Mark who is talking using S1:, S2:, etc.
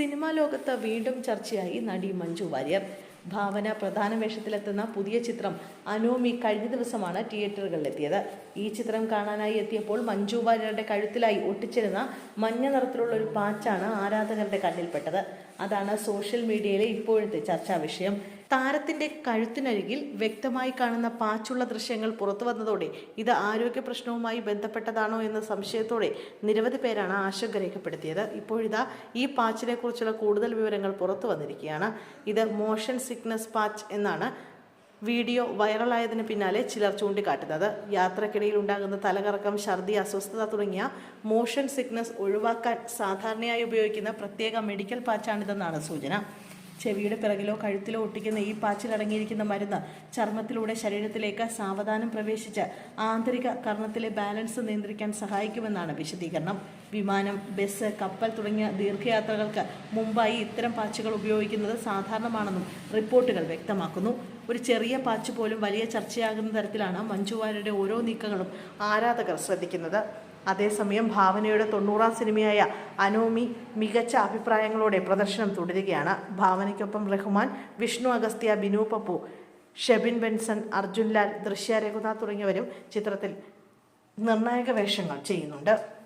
S1: Cinema ലോകത്ത് വീണ്ടും ചർച്ചയായി നടി മഞ്ജു വാര്യർ. ഭാവന പ്രധാന വേഷത്തിലെത്തുന്ന പുതിയ ചിത്രം അനോമി കഴിഞ്ഞ ദിവസമാണ് തിയേറ്ററുകളിലെത്തിയത്. ഈ ചിത്രം കാണാനായി എത്തിയപ്പോൾ മഞ്ജു വാര്യരുടെ കഴുത്തിലായി ഒട്ടിച്ചിരുന്ന മഞ്ഞ നിറത്തിലുള്ള ഒരു പാച്ചാണ് ആരാധകരുടെ കണ്ണിൽപ്പെട്ടത്. അതാണ് സോഷ്യൽ മീഡിയയിലെ ഇപ്പോഴത്തെ ചർച്ചാ വിഷയം. താരത്തിന്റെ കഴുത്തിനരികിൽ വ്യക്തമായി കാണുന്ന പാച്ചുള്ള ദൃശ്യങ്ങൾ പുറത്തു വന്നതോടെ ഇത് ആരോഗ്യ പ്രശ്നവുമായി ബന്ധപ്പെട്ടതാണോ എന്ന സംശയത്തോടെ നിരവധി പേരാണ് ആശങ്ക രേഖപ്പെടുത്തിയത്. ഇപ്പോഴിതാ ഈ പാച്ചിനെ കുറിച്ചുള്ള കൂടുതൽ വിവരങ്ങൾ പുറത്തു വന്നിരിക്കുകയാണ്. ഇത് മോഷൻ സിക്നസ് പാച്ച് എന്നാണ് വീഡിയോ വൈറലായതിന് പിന്നാലെ ചിലർ ചൂണ്ടിക്കാട്ടുന്നത്. യാത്രക്കിടയിൽ ഉണ്ടാകുന്ന തലകറക്കം ഛർദി അസ്വസ്ഥത തുടങ്ങിയ മോഷൻ സിക്നസ് ഒഴിവാക്കാൻ സാധാരണയായി ഉപയോഗിക്കുന്ന പ്രത്യേക മെഡിക്കൽ പാച്ചാണിതെന്നാണ് സൂചന. ചെവിയുടെ പിറകിലോ കഴുത്തിലോ ഒട്ടിക്കുന്ന ഈ പാച്ചിൽ അടങ്ങിയിരിക്കുന്ന മരുന്ന് ചർമ്മത്തിലൂടെ ശരീരത്തിലേക്ക് സാവധാനം പ്രവേശിച്ച് ആന്തരിക കർണത്തിലെ ബാലൻസ് നിയന്ത്രിക്കാൻ സഹായിക്കുമെന്നാണ് വിശദീകരണം. വിമാനം ബസ് കപ്പൽ തുടങ്ങിയ ദീർഘയാത്രകൾക്ക് മുമ്പായി ഇത്തരം പാച്ചുകൾ ഉപയോഗിക്കുന്നത് സാധാരണമാണെന്നും റിപ്പോർട്ടുകൾ വ്യക്തമാക്കുന്നു. ഒരു ചെറിയ പാച്ച് പോലും വലിയ ചർച്ചയാകുന്ന തരത്തിലാണ് മഞ്ജുവാരുടെ ഓരോ നീക്കങ്ങളും ആരാധകർ ശ്രദ്ധിക്കുന്നത്. അതേസമയം ഭാവനയുടെ തൊണ്ണൂറാം സിനിമയായ അനോമി മികച്ച അഭിപ്രായങ്ങളോടെ പ്രദർശനം തുടരുകയാണ്. ഭാവനയ്ക്കൊപ്പം റഹ്മാൻ വിഷ്ണു അഗസ്ത്യ ബിനു പപ്പു ഷെബിൻ ബെൻസൺ അർജുൻ ലാൽ ദൃശ്യ രഘുനാഥ് തുടങ്ങിയവരും ചിത്രത്തിൽ നിർണായക വേഷങ്ങൾ ചെയ്യുന്നുണ്ട്.